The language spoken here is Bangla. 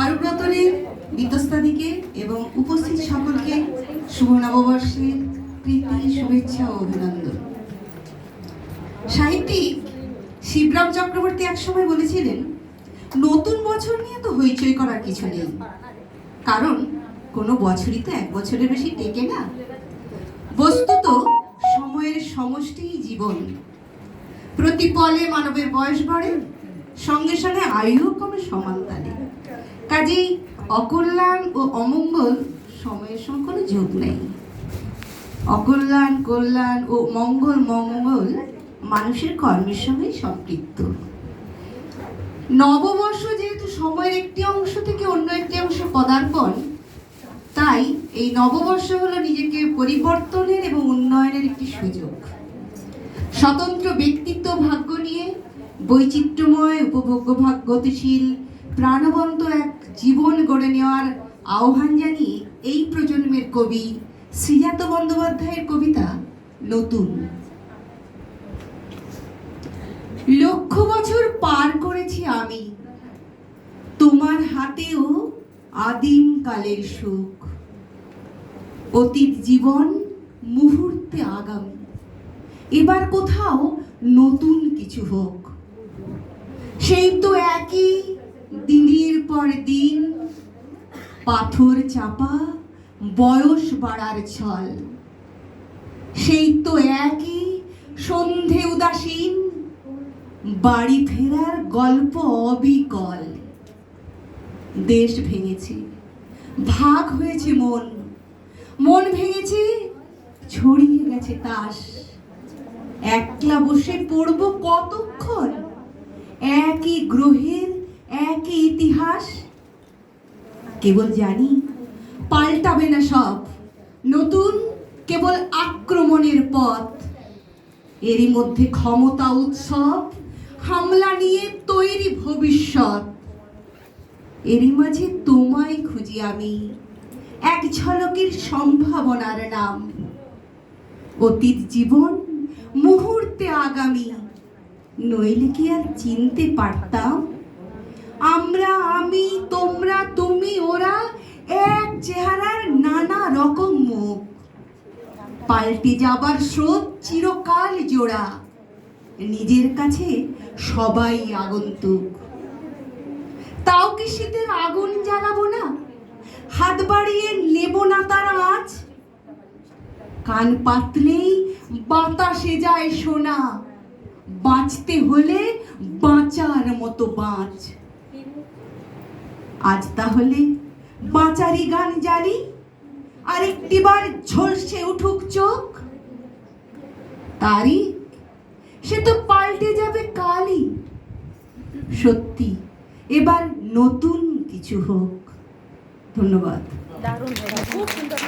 অরব্রতনের বিতস্তাদিকে এবং উপস্থিত সকলকে শুভ নববর্ষের প্রীতি, শুভেচ্ছা ও অভিনন্দন। সাহিত্যিক শিবরাম চক্রবর্তী একসময় বলেছিলেন, নতুন বছর নিয়ে তো হইচই করার কিছু নেই। কারণ কোনো বছরই তো এক বছরের বেশি টেকে না। বস্তুত সময়ের সমষ্টিই জীবন। প্রতি পলে মানবের বয়স বাড়ে, সঙ্গে সঙ্গে আয়ুও কমে সমান কাজেই অকল্যাণ ও অমঙ্গল সময়ের সঙ্গে কোনো যোগ নেই। অকল্যাণ, কল্যাণ ও মঙ্গল মঙ্গল মানুষের কর্মের সঙ্গে সম্পৃক্ত। নববর্ষ যেহেতু সময়ের একটি অংশ থেকে অন্য একটি অংশ পদার্পণ, তাই এই নববর্ষ হলো নিজেকে পরিবর্তনের এবং উন্নয়নের একটি সুযোগ। স্বতন্ত্র ব্যক্তিত্ব ভাগ্য নিয়ে বৈচিত্র্যময়, উপভোগ্য ভাগ গতিশীল প্রাণবন্ত এক জীবন গড়ে নেওয়ার আহ্বান জানিয়ে এই প্রজন্মের কবি শ্রীজাত বন্দ্যোপাধ্যায়ের কবিতা নতুন। লক্ষ বছর পার করেছি আমি। তোমার হাতেও আদিম কালের সুখ অতীত জীবন মুহূর্তে আগামী। এবার কোথাও নতুন কিছু হোক। সেই তো একই দিনের পর দিন পাথর চাপা, বয়স বাড়ার ছল। সেই তো একই সন্ধে উদাসীন, বাড়ি ফেরার গল্প অবিকল। দেশ ভেঙেছে, ভাগ হয়েছে মন মন ভেঙেছে, ছড়িয়ে গেছে তাস। একলা বসে পড়ব কতক্ষণ? একই গ্রহের একই ইতিহাস কেবল জানি, পাল্টাবে না সব। নতুন কেবল আক্রমণের পথ। এরই মধ্যে ক্ষমতা উৎসব, হামলা নিয়ে তৈরি ভবিষ্যৎ। এরই মাঝে তোমায় খুঁজি আমি, এক ঝলকের সম্ভাবনার নাম। অতীত জীবন, মুহূর্তে আগামী, নইলে কি আর চিনতে পারতাম? আমরা, আমি, তোমরা তুমি ওরা এক চেহারার নানা রকম মুখ। পাল্টে যাবার স্রোত চিরকাল জোড়া। নিজের কাছে সবাই আগন্তুক। তাও কি শীতের আগুন জ্বালাবো না? হাত বাড়িয়ে নেব না তার আঁচ? কান পাতলেই বাতাসে যায় সোনা। বাঁচতে হলে বাঁচার মতো বাঁচ। আজ তাহলে বাঁচারি গান জানি আর একটিবার ঝলসে উঠুক চোখ। তারই সে তো পাল্টে যাবে কালই। সত্যি, এবার নতুন কিছু হোক। ধন্যবাদ। দারুণ খুব সুন্দর।